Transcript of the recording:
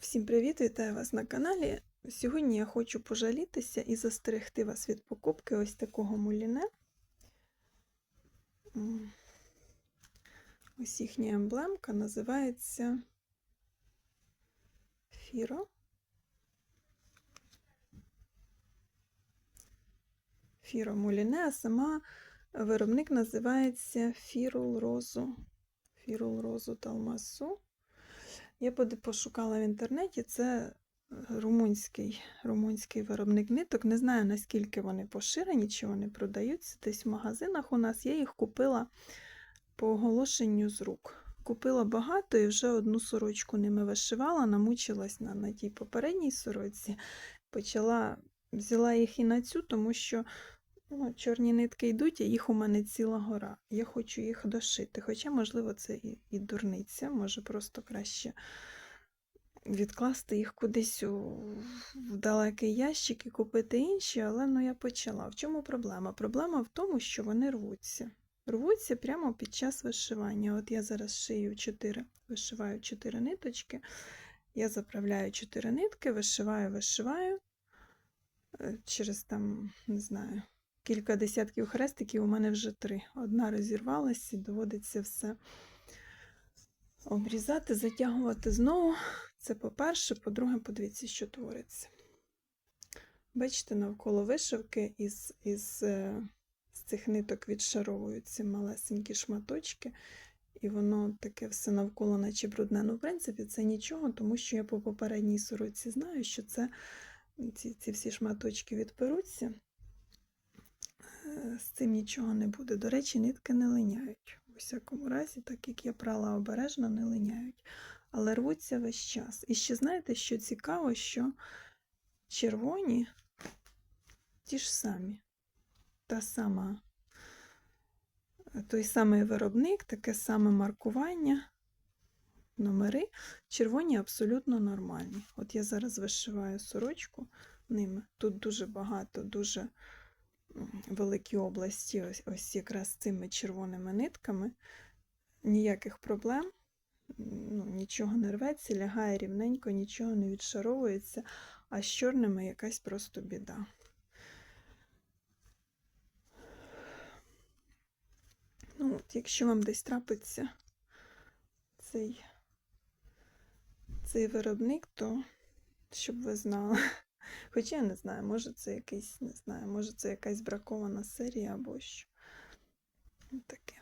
Всім привіт! Вітаю вас на каналі. Сьогодні я хочу пожалітися і застерегти вас від покупки ось такого муліне. Ось їхня емблемка називається Фіро. Фіро Муліне, а сама виробник називається Фірул Розу. Фірул Розу Талмасу. Я пошукала в інтернеті, це е, румунський, румунський виробник ниток. Не знаю, наскільки вони поширені, чи вони продаються десь в магазинах у нас. Я їх купила по оголошенню з рук. Купила багато і вже одну сорочку ними вишивала, намучилась на, на тій попередній сорочці. Почала, взяла їх і на цю, тому що ну, чорні нитки йдуть, а їх у мене ціла гора. Я хочу їх дошити. Хоча, можливо, це і, і дурниця, може просто краще відкласти їх кудись у в далекий ящик і купити інші, але ну я почала. В чому проблема? Проблема в тому, що вони рвуться. Рвуться прямо під час вишивання. От я зараз шию 4, вишиваю 4 ниточки. Я заправляю 4 нитки, вишиваю, вишиваю. Е, Через там, не знаю, кілька десятків хрестиків у мене вже три. Одна розірвалась і доводиться все обрізати, затягувати знову. Це по-перше, по-друге, подивіться, що твориться. Бачите, навколо вишивки із, із, е, з цих ниток відшаровуються малесенькі шматочки, і воно таке все навколо, наче брудне. Ну, в принципі, це нічого, тому що я по попередній сороці знаю, що це ці, ці всі шматочки відперуться. З цим нічого не буде. До речі, нитки не линяють. У всякому разі, так як я прала обережно, не линяють. Але рвуться весь час. І ще знаєте, що цікаво, що червоні ті ж самі. Та сама, той самий виробник, таке саме маркування, номери. Червоні абсолютно нормальні. От я зараз вишиваю сорочку ними. Тут дуже багато, дуже великі області, ось, ось якраз цими червоними нитками. Ніяких проблем, ну, нічого не рветься, лягає рівненько, нічого не відшаровується, а з чорними якась просто біда. Ну, от, якщо вам десь трапиться цей, цей виробник, то щоб ви знали. Хоча я не знаю, може це якийсь, не знаю, може це якась бракована серія або що. Таке.